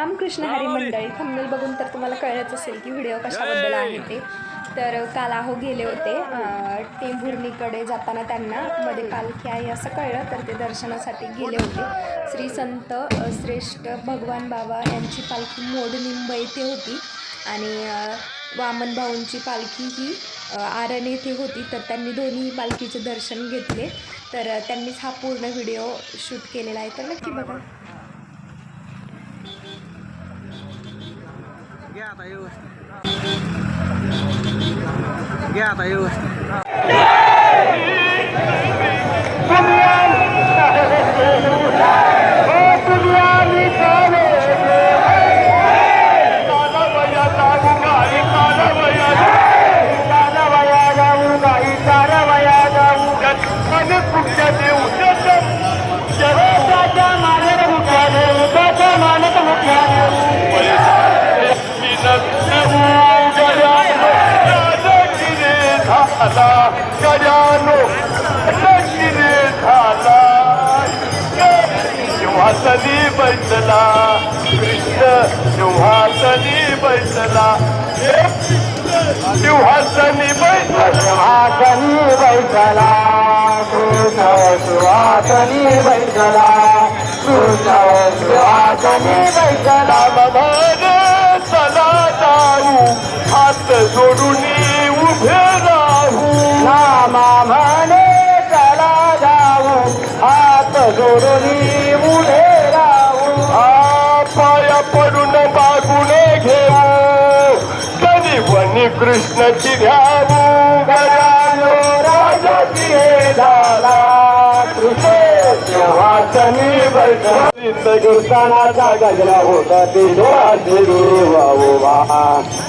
रामकृष्ण हरी मंडळी. थंबनेल बघून तर तुम्हाला कळलंच असेल की व्हिडिओ कशाबद्दल आहे ते. तर काल आहो गेले होते. टेंभुर्णीकडे जाताना त्यांना मध्ये पालखी आहे असं कळलं तर ते दर्शनासाठी गेले होते. श्री संत श्रेष्ठ भगवान बाबा यांची पालखी मोडनिंब येथे होती. आणि वामन भाऊंची पालखी ही आरण येथे होती. तर त्यांनी दोन्ही पालखीचे दर्शन घेतले. तर त्यांनीच हा पूर्ण व्हिडिओ शूट केलेला आहे. तर नक्की बघा. घ्या आता व्यवस्थित. घ्या आता व्यवस्थित. गजानो बैठला. कृष्ण सिंहासनी बैठला. सिंहासनी बैठला. सिंहासनी बैठला. कृष्ण सिंहासनी बैठला. कृष्ण सिंहासनी बैठला. मधान चला जाऊ. हात जोडून उभे राहू. नामा म्हणे चला जाऊ. हात जोडून उभे कृष्णाची घ्यावू राजाची झाला कृष्ण बैठला कीर्तनाचा गजरा होता ते डोळाचे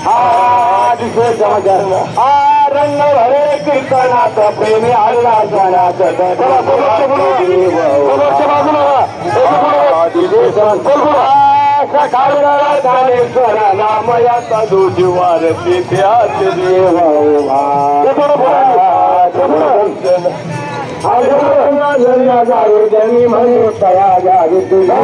हा दिसे हा रंग भरे कीर्तनाचा प्रेमी आला सणाचा काळेश्वरा नामयाचा दुजीवार तिथ्याच देवा जनी म्हणे तया जावी तुला